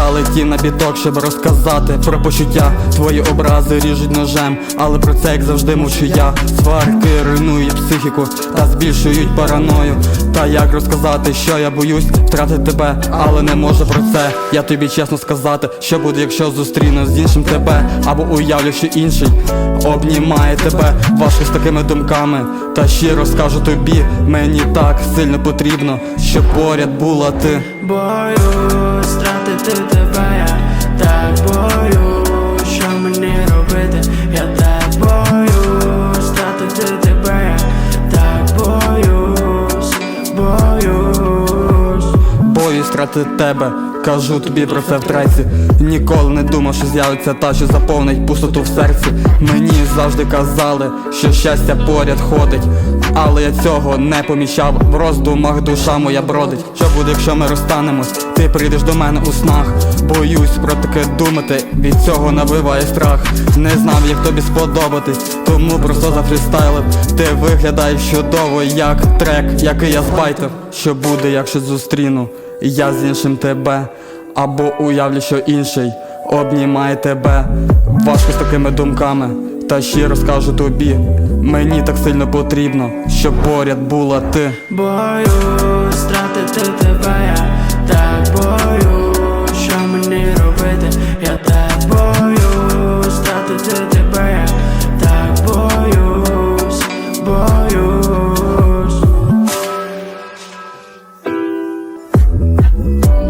залетів на біток, щоб розказати про почуття. Твої образи ріжуть ножем, але про це як завжди мовчу я. Сварки руйнують психіку та збільшують параною. Та як розказати, що я боюсь втратити тебе, але не можу про це. Я тобі чесно сказати, що буде, якщо зустріну з іншим тебе, або уявлю, що інший обнімає тебе. Важко з такими думками, та щиро скажу тобі, мені так сильно потрібно, щоб поряд була ти. Боюсь втратити тебе, я так боюсь, втратити тебе, кажу тобі про це втретє Ніколи не думав, що з'явиться та, що заповнить пустоту в серці. Мені завжди казали, що щастя поряд ходить, але я цього не помічав. В роздумах душа моя бродить. Що буде, якщо ми розстанемось? Ти прийдеш до мене у снах. Боюсь про таке думати, від цього набиває страх. Не знав, як тобі сподобатись, тому просто зафрістайлив. Ти виглядаєш чудово, як трек, який я збайтив. Що буде, якщо зустріну? я з іншим тебе, або уявлю, що інший обнімає тебе. Важко з такими думками, та щиро скажу тобі. Мені так сильно потрібно, щоб поряд була ти. Боюсь стратити тебе, я так боюсь, що мені робити, я так боюсь стратити тебе. Bye.